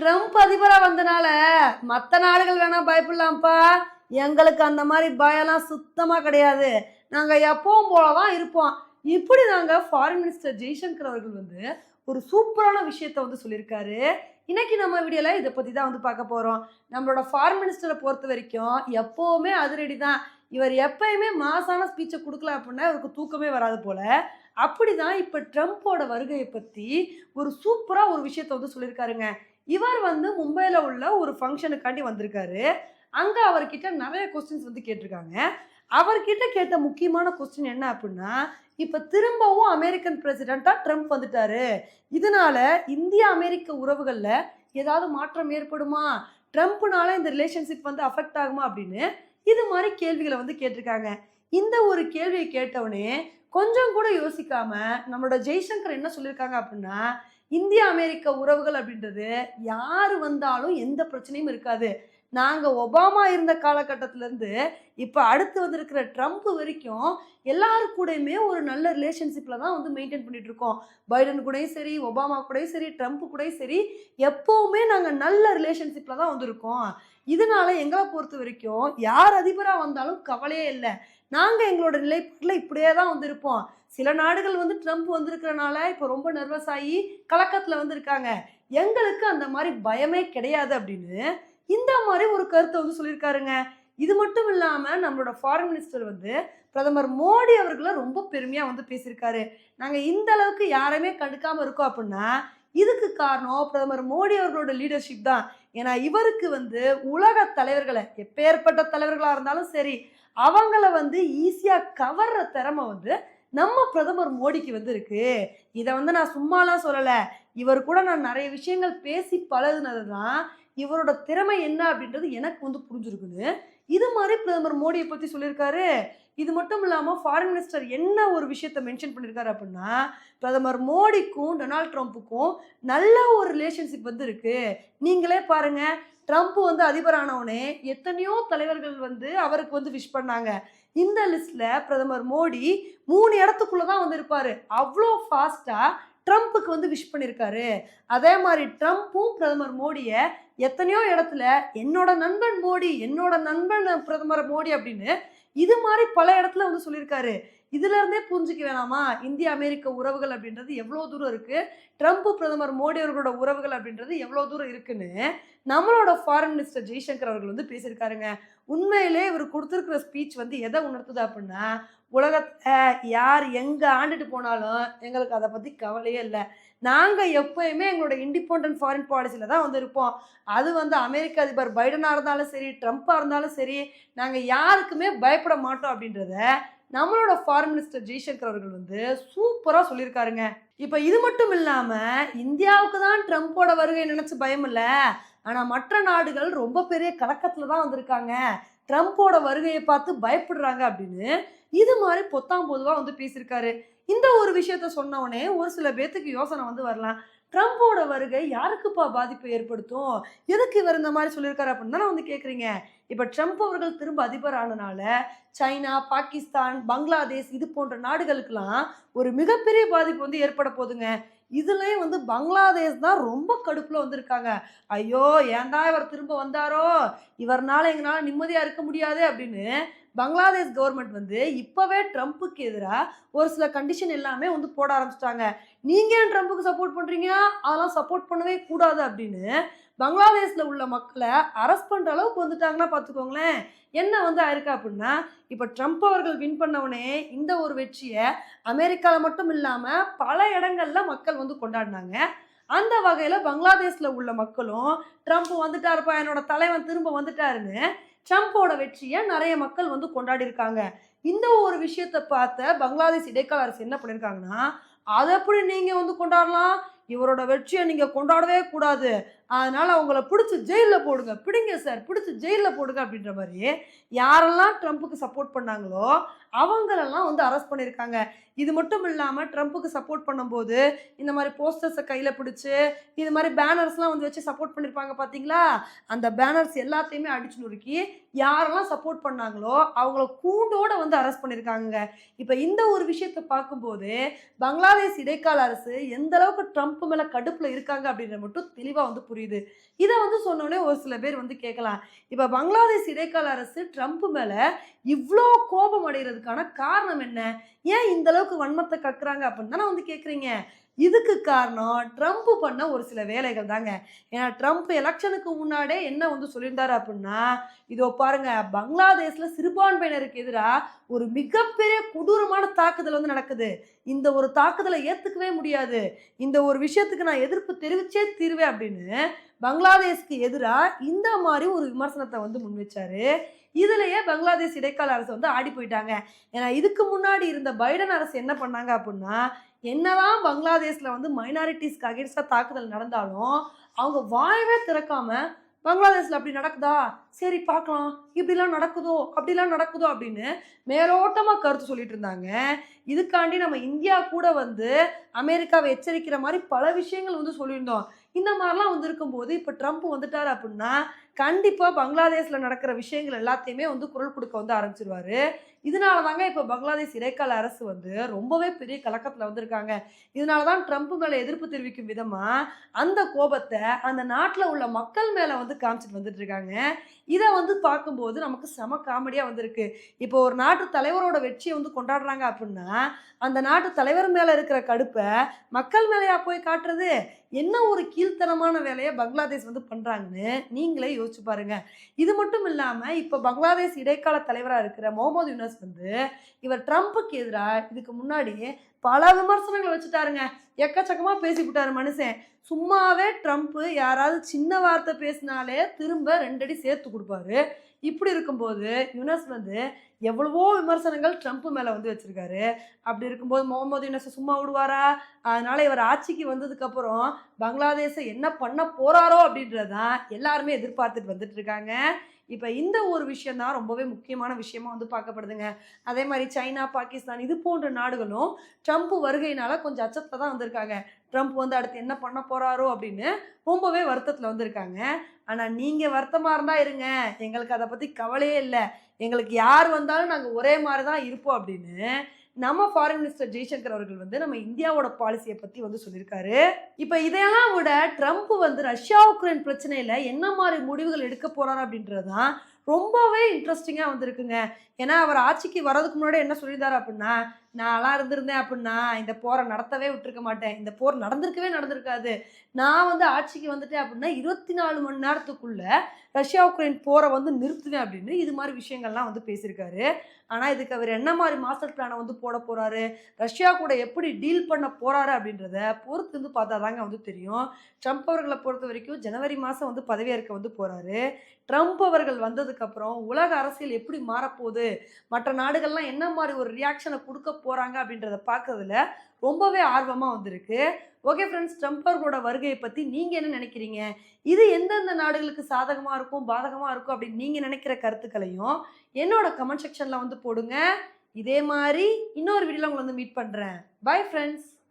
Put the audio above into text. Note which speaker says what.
Speaker 1: Trump அதிபராக வந்தனால மற்ற நாடுகள் வேணால் பயப்படலாம்ப்பா. எங்களுக்கு அந்த மாதிரி பயம்லாம் சுத்தமாக கிடையாது. நாங்கள் எப்பவும் போல தான் இருப்போம். இப்படி நாங்கள் ஃபாரின் மினிஸ்டர் ஜெய்சங்கர் அவர்கள் வந்து ஒரு சூப்பரான விஷயத்த வந்து சொல்லியிருக்காரு. இன்னைக்கு நம்ம வீடியோவில் இதை பற்றி தான் வந்து பார்க்க போகிறோம் நம்மளோட ஃபாரின் மினிஸ்டரை பொறுத்த வரைக்கும் எப்போவுமே அதிரடி தான் இவர் எப்பயுமே மாசான ஸ்பீச்சை கொடுக்கல அப்படின்னா இவருக்கு தூக்கமே வராது போல். அப்படி தான் இப்போ ட்ரம்ப்போட வருகையை பற்றி ஒரு சூப்பராக ஒரு விஷயத்த வந்து சொல்லியிருக்காருங்க. இவர் வந்து மும்பையில் உள்ள ஒரு ஃபங்க்ஷனுக்காண்டி வந்திருக்காரு. அங்கே அவர்கிட்ட நிறைய கொஸ்டின்ஸ் வந்து கேட்டிருக்காங்க. அவர்கிட்ட கேட்ட முக்கியமான கொஸ்டின் என்ன அப்படின்னா இப்போ திரும்பவும் அமெரிக்கன் பிரசிடெண்ட்டாக ட்ரம்ப் வந்துட்டாரு. இதனால இந்திய அமெரிக்க உறவுகளில் ஏதாவது மாற்றம் ஏற்படுமா? ட்ரம்ப்னால இந்த ரிலேஷன்ஷிப் வந்து அஃபெக்ட் ஆகுமா? அப்படின்னு இது மாதிரி கேள்விகளை வந்து கேட்டிருக்காங்க. இந்த ஒரு கேள்வியை கேட்டவுடனே கொஞ்சம் கூட யோசிக்காம நம்மளோட ஜெய்சங்கர் என்ன சொல்லியிருக்காங்க அப்படின்னா இந்திய அமெரிக்க உறவுகள் அப்படின்றது யார் வந்தாலும் எந்த பிரச்சனையும் இருக்காது. நாங்கள் ஒபாமா இருந்த காலகட்டத்திலேருந்து இப்போ அடுத்து வந்திருக்கிற ட்ரம்ப் வரைக்கும் எல்லாரு கூடயுமே ஒரு நல்ல ரிலேஷன்ஷிப்பில் தான் வந்து மெயின்டைன் பண்ணிகிட்டு இருக்கோம். பைடன் கூடயும் சரி ஒபாமா கூடயும் சரி ட்ரம்ப் கூடயும் சரி எப்போவுமே நாங்கள் நல்ல ரிலேஷன்ஷிப்பில் தான் வந்திருக்கோம். இதனால எங்களை பொறுத்த வரைக்கும் யார் அதிபராக வந்தாலும் கவலையே இல்லை. நாங்கள் எங்களோட நிலைப்பாட்டில் இப்படியே தான் வந்திருப்போம். சில நாடுகள் வந்து ட்ரம்ப் வந்திருக்கிறனால இப்போ ரொம்ப நர்வஸ் ஆகி கலக்கத்தில் வந்திருக்காங்க. எங்களுக்கு அந்த மாதிரி பயமே கிடையாது அப்படின்னு இந்த மாதிரி ஒரு கருத்தை வந்து சொல்லியிருக்காருங்க. இது மட்டும் இல்லாமல் நம்மளோட ஃபாரின் மினிஸ்டர் வந்து பிரதமர் மோடி அவர்களை ரொம்ப பெருமையாக வந்து பேசியிருக்காரு. நாங்கள் இந்த அளவுக்கு யாரையுமே கண்டுக்காமல் இருக்கோம் அப்படின்னா இதுக்கு காரணம் பிரதமர் மோடி அவர்களோட லீடர்ஷிப் தான். ஏன்னா இவருக்கு வந்து உலக தலைவர்களை எப்பேற்பட்ட தலைவர்களாக இருந்தாலும் சரி அவங்கள வந்து ஈஸியாக கவர்ற திறமை வந்து நம்ம பிரதமர் மோடிக்கு வந்து இருக்கு. இதை வந்து நான் சும்மாலாம் சொல்லலை. இவர் கூட நான் நிறைய விஷயங்கள் பேசி பழகுனது தான் இவரோட திறமை என்ன அப்படின்றது எனக்கு வந்து புரிஞ்சிருக்குது இது மாதிரி பிரதமர் மோடியை பற்றி சொல்லியிருக்காரு. இது மட்டும் இல்லாமல் ஃபாரின் மினிஸ்டர் என்ன ஒரு விஷயத்த மென்ஷன் பண்ணியிருக்காரு அப்படின்னா பிரதமர் மோடிக்கும் டொனால்ட் ட்ரம்ப்புக்கும் நல்ல ஒரு ரிலேஷன்ஷிப் வந்து இருக்குது நீங்களே பாருங்க ட்ரம்ப் வந்து அதிபரானவனே எத்தனையோ தலைவர்கள் வந்து அவருக்கு வந்து விஷ் பண்ணாங்க. இந்த லிஸ்ட்டில் பிரதமர் மோடி மூணு இடத்துக்குள்ளே தான் வந்து இருப்பார். அவ்வளோ ஃபாஸ்ட்டாக ட்ரம்ப்புக்கு வந்து விஷ் பண்ணியிருக்காரு அதே மாதிரி ட்ரம்ப்பும் பிரதமர் மோடியை எத்தனையோ இடத்துல என்னோட நண்பன் மோடி என்னோட நண்பன் பிரதமர் மோடி அப்படின்னு இது மாதிரி பல இடத்துல வந்து சொல்லியிருக்காரு இதுல இருந்தே புரிஞ்சுக்க வேணாமா? இந்திய அமெரிக்க உறவுகள் அப்படின்றது எவ்வளோ தூரம் இருக்கு? ட்ரம்ப் பிரதமர் மோடி அவர்களோட உறவுகள் அப்படின்றது எவ்வளோ தூரம் இருக்குன்னு நம்மளோட ஃபாரின் மினிஸ்டர் ஜெய்சங்கர் அவர்கள் வந்து பேசியிருக்காருங்க. உண்மையிலே இவர் கொடுத்துருக்கிற ஸ்பீச் வந்து எதை உணர்த்துது அப்படின்னா உலகத்தை யார் எங்கே ஆண்டுட்டு போனாலும் எங்களுக்கு அதை பற்றி கவலையே இல்லை. நாங்கள் எப்போயுமே எங்களோட இண்டிபெண்ட் ஃபாரின் பாலிசியில் தான் வந்து இருப்போம். அது வந்து அமெரிக்க அதிபர் பைடனாக இருந்தாலும் சரி ட்ரம்ப்பாக இருந்தாலும் சரி நாங்கள் யாருக்குமே பயப்பட மாட்டோம் அப்படின்றத நம்மளோட ஃபாரின் மினிஸ்டர் ஜெய்சங்கர் அவர்கள் வந்து சூப்பராக சொல்லியிருக்காருங்க. இப்போ இது மட்டும் இல்லாமல் இந்தியாவுக்கு தான் ட்ரம்ப்போட வருகை நினச்சி பயம் இல்லை ஆனால் மற்ற நாடுகள் ரொம்ப பெரிய கலக்கத்தில் தான் வந்திருக்காங்க. ட்ரம்ப்போட வருகையை பார்த்து பயப்படுறாங்க அப்படின்னு. இது மாதிரி பொத்தாம் பொதுவாக வந்து பேசியிருக்காரு. இந்த ஒரு விஷயத்த சொன்னவொடனே ஒரு சில பேர்த்துக்கு யோசனை வந்து வரலாம். ட்ரம்ப்போட வருகை யாருக்குப்பா பாதிப்பை ஏற்படுத்தும்? எதுக்கு இவர் இந்த மாதிரி சொல்லியிருக்காரு அப்படின்னு தானே வந்து கேட்குறீங்க இப்போ ட்ரம்ப் அவர்கள் திரும்ப அதிபர் ஆனனால சைனா பாகிஸ்தான் பங்களாதேஷ் இது போன்ற நாடுகளுக்கெல்லாம் ஒரு மிகப்பெரிய பாதிப்பு வந்து ஏற்பட போகுதுங்க. இதுலேயும் வந்து பங்களாதேஷ் தான் ரொம்ப கடுப்பில் வந்திருக்காங்க. ஐயோ ஏன்டா இவர் திரும்ப வந்தாரோ? இவர்னால எங்களால் நிம்மதியாக இருக்க முடியாது அப்படின்னு பங்களாதேஷ் கவர்மெண்ட் வந்து இப்போவே ட்ரம்ப்புக்கு எதிராக ஒரு சில கண்டிஷன் எல்லாமே வந்து போட ஆரம்பிச்சிட்டாங்க. நீங்கள் ஏன் ட்ரம்ப்புக்கு சப்போர்ட் பண்ணுறீங்க அதெல்லாம் சப்போர்ட் பண்ணவே கூடாது அப்படின்னு பங்களாதேஷில் உள்ள மக்களை அரெஸ்ட் பண்ணுற அளவுக்கு வந்துட்டாங்கன்னா பார்த்துக்கோங்களேன். என்ன வந்து ஆயிருக்கா அப்படின்னா இப்போ ட்ரம்ப் அவர்கள் வின் பண்ணவுடனே இந்த ஒரு வெற்றியை அமெரிக்காவில் மட்டும் இல்லாமல் பல இடங்கள்ல மக்கள் வந்து கொண்டாடினாங்க. அந்த வகையில் பங்களாதேஷில் உள்ள மக்களும் ட்ரம்ப் வந்துட்டாருப்பா என்னோட தலைவன் திரும்ப வந்துட்டாருன்னு ட்ரம்ப்போட வெற்றியை நிறைய மக்கள் வந்து கொண்டாடி இருக்காங்க. இந்த ஒரு விஷயத்தை பார்த்த பங்களாதேஷ் இடைக்கால அரசு என்ன பண்ணியிருக்காங்கன்னா அதை எப்படி நீங்கள் வந்து கொண்டாடலாம்? இவரோட வெற்றியை நீங்கள் கொண்டாடவே கூடாது. அதனால் அவங்கள பிடிச்சி ஜெயிலில் போடுங்க. பிடிங்க சார் பிடிச்சி ஜெயிலில் போடுங்க அப்படின்ற மாதிரி யாரெல்லாம் ட்ரம்ப்புக்கு சப்போர்ட் பண்ணாங்களோ அவங்களெல்லாம் வந்து அரெஸ்ட் பண்ணியிருக்காங்க. இது மட்டும் இல்லாமல் ட்ரம்ப்புக்கு சப்போர்ட் பண்ணும்போது இந்த மாதிரி போஸ்டர்ஸை கையில் பிடிச்சி இது மாதிரி பேனர்ஸ்லாம் வந்து வச்சு சப்போர்ட் பண்ணியிருப்பாங்க பார்த்தீங்களா அந்த பேனர்ஸ் எல்லாத்தையுமே அடிச்சு நொறுக்கி யாரெல்லாம் சப்போர்ட் பண்ணாங்களோ அவங்கள கூண்டோட வந்து அரெஸ்ட் பண்ணியிருக்காங்க இப்போ இந்த ஒரு விஷயத்தை பார்க்கும்போது பங்களாதேஷ் இடைக்கால அரசு எந்த அளவுக்கு ட்ரம்ப் மேலே கடுப்பில் இருக்காங்க அப்படின்ற மட்டும் தெளிவாக வந்து புரியும் புரியுது. இதை வந்து சொன்னோடனே ஒரு சில பேர் வந்து கேட்கலாம் இப்போ பங்களாதேஷ் இடைக்கால அரசு ட்ரம்ப் மேலே இவ்வளோ கோபம் அடைகிறதுக்கான காரணம் என்ன? ஏன் இந்த அளவுக்கு வன்மத்தை கக்குறாங்க அப்படின்னு தானே வந்து கேட்குறீங்க இதுக்கு காரணம் ட்ரம்ப் பண்ண ஒரு சில வேலைகள் தாங்க. ஏன்னா ட்ரம்ப் எலெக்ஷனுக்கு முன்னாடியே என்ன வந்து சொல்லியிருந்தாரு அப்படின்னா இதோ பாருங்க பங்களாதேஷ்ல சிறுபான்மையினருக்கு எதிராக ஒரு மிகப்பெரிய கொடூரமான தாக்குதல் வந்து நடக்குது. இந்த ஒரு தாக்குதலை ஏற்றுக்கவே முடியாது. இந்த ஒரு விஷயத்துக்கு நான் எதிர்ப்பு தெரிவிச்சே தீர்வேன் அப்படின்னு பங்களாதேஷ்க்கு எதிராக இந்த மாதிரி ஒரு விமர்சனத்தை வந்து முன் வச்சாரு. இதுலயே பங்களாதேஷ் இடைக்கால அரசு வந்து ஆடி போயிட்டாங்க. ஏன்னா இதுக்கு முன்னாடி இருந்த பைடன் அரசு என்ன பண்ணாங்க அப்படின்னா என்னதான் பங்களாதேஷில் வந்து மைனாரிட்டிஸ்க்கு அகேன்ஸ்டாக தாக்குதல் நடந்தாலும் அவங்க வாயவே திறக்காம பங்களாதேஷில் அப்படி நடக்குதா? சரி பார்க்கலாம். இப்படிலாம் நடக்குதோ? அப்படிலாம் நடக்குதோ? அப்படின்னு மேலோட்டமாக கருத்து சொல்லிட்டு இருந்தாங்க. இதுக்காண்டி நம்ம இந்தியா கூட வந்து அமெரிக்காவை எச்சரிக்கிற மாதிரி பல விஷயங்கள் வந்து சொல்லியிருந்தோம். இந்த மாதிரிலாம் வந்து இருக்கும்போது இப்போ ட்ரம்ப் வந்துட்டார் அப்படின்னா கண்டிப்பாக பங்களாதேஷில் நடக்கிற விஷயங்கள் எல்லாத்தையுமே வந்து குரல் கொடுக்க வந்து ஆரம்பிச்சிருவார். இதனால தாங்க இப்போ பங்களாதேஷ் இடைக்கால அரசு வந்து ரொம்பவே பெரிய கலக்கத்தில் வந்திருக்காங்க. இதனால தான் ட்ரம்ப் மேலே எதிர்ப்பு தெரிவிக்கும் விதமாக அந்த கோபத்தை அந்த நாட்டில் உள்ள மக்கள் மேலே வந்து காமிச்சிட்டு வந்துட்டு இருக்காங்க. இதை வந்து பார்க்கும்போது நமக்கு செம காமெடியாக வந்திருக்கு. இப்போ ஒரு நாட்டு தலைவரோட வெற்றியை வந்து கொண்டாடுறாங்க அப்படின்னா அந்த நாட்டு தலைவர் மேலே இருக்கிற கடுப்பை மக்கள் மேலேயா போய் காட்டுறது? என்ன ஒரு கீழ்த்தனமான வேலையை பங்களாதேஷ் வந்து பண்ணுறாங்கன்னு நீங்களே யோசிச்சு பாருங்க. இது மட்டும் இல்லாமல் இப்போ பங்களாதேஷ் இடைக்கால தலைவராக இருக்கிற முகமது யூனஸ் வந்து இவர் ட்ரம்ப்புக்கு எதிராக இதுக்கு முன்னாடி பல விமர்சனங்களை வச்சுட்டாருங்க. எக்கச்சக்கமாக பேசிவிட்டாரு மனுஷன். சும்மாவே ட்ரம்ப்பு யாராவது சின்ன வார்த்தை பேசினாலே திரும்ப ரெண்டடி சேர்த்து கொடுப்பாரு. இப்படி இருக்கும்போது யுனஸ் வந்து எவ்வளவோ விமர்சனங்கள் ட்ரம்ப் மேலே வந்து வச்சுருக்காரு. அப்படி இருக்கும்போது முகமது யுனஸை சும்மா விடுவாரா? அதனால் இவர் ஆட்சிக்கு வந்ததுக்கப்புறம் பங்களாதேஷை என்ன பண்ண போகிறாரோ அப்படின்றதான் எல்லாருமே எதிர்பார்த்துட்டு வந்துட்டு இருக்காங்க. இப்போ இந்த ஒரு விஷயம் தான் ரொம்பவே முக்கியமான விஷயமா வந்து பார்க்கப்படுதுங்க. அதே மாதிரி சைனா பாகிஸ்தான் இது போன்ற நாடுகளும் ட்ரம்ப் வருகையினால கொஞ்சம் அச்சத்தில் தான் வந்திருக்காங்க. ட்ரம்ப் வந்து அடுத்து என்ன பண்ண போகிறாரோ அப்படின்னு ரொம்பவே வருத்தத்தில் வந்திருக்காங்க. ஆனால் நீங்கள் வருத்தமாக இருந்தால் இருங்க. எங்களுக்கு அதை பற்றி கவலையே இல்லை. எங்களுக்கு யார் வந்தாலும் நாங்கள் ஒரே மாதிரி தான் இருப்போம் அப்படின்னு நம்ம ஃபாரின் மினிஸ்டர் ஜெய்சங்கர் அவர்கள் வந்து நம்ம இந்தியாவோட பாலிசியை பற்றி வந்து சொல்லியிருக்காரு. இப்போ இதையெல்லாம் விட ட்ரம்ப் வந்து ரஷ்யா உக்ரைன் பிரச்சனையில் என்ன மாதிரி முடிவுகள் எடுக்க போறாரு அப்படின்றது தான் ரொம்பவே இன்ட்ரெஸ்டிங்காக வந்திருக்குங்க. ஏன்னா அவர் ஆட்சிக்கு வர்றதுக்கு முன்னாடி என்ன சொல்லியிருந்தார் அப்படின்னா நான்லாம் இருந்திருந்தேன் அப்படின்னா இந்த போரை நடத்தவே விட்டுருக்க மாட்டேன். இந்த போர் நடந்திருக்கவே நடந்திருக்காது. நான் வந்து ஆட்சிக்கு வந்துட்டேன் அப்படின்னா இருபத்தி நாலு மணி நேரத்துக்குள்ளே ரஷ்யா உக்ரைன் போரை வந்து நிறுத்துவேன் அப்படின்னு இது மாதிரி விஷயங்கள்லாம் வந்து பேசியிருக்காரு. ஆனால் இதுக்கு அவர் என்ன மாதிரி மாஸ்டர் பிளானை வந்து போட போகிறாரு ரஷ்யா கூட எப்படி டீல் பண்ண போகிறாரு அப்படின்றத பொறுத்து வந்து பார்த்தா தாங்க வந்து தெரியும். ட்ரம்ப் அவர்களை பொறுத்த வரைக்கும் ஜனவரி மாதம் வந்து பதவியேற்க வந்து போகிறாரு ட்ரம்ப் அவர்கள் வந்ததுக்கு வந்ததுக்கப்புறம் உலக அரசியல் எப்படி மாறப்போகுது? மற்ற நாடுகள்லாம் என்ன மாதிரி ஒரு ரியாக்ஷனை கொடுக்க போகிறாங்க அப்படின்றத பார்க்கறதுல ரொம்பவே ஆர்வமாக வந்திருக்கு. ஓகே ஃப்ரெண்ட்ஸ் ட்ரம்ப் அவர்களோட வருகையை பற்றி நீங்கள் என்ன நினைக்கிறீங்க? இது எந்தெந்த நாடுகளுக்கு சாதகமாக இருக்கும் பாதகமாக இருக்கும் அப்படின்னு நீங்கள் நினைக்கிற கருத்துக்களையும் என்னோட கமெண்ட் செக்ஷனில் வந்து போடுங்க. இதே மாதிரி இன்னொரு வீடியோவில் உங்களை வந்து மீட் பண்ணுறேன் பை ஃப்ரெண்ட்ஸ்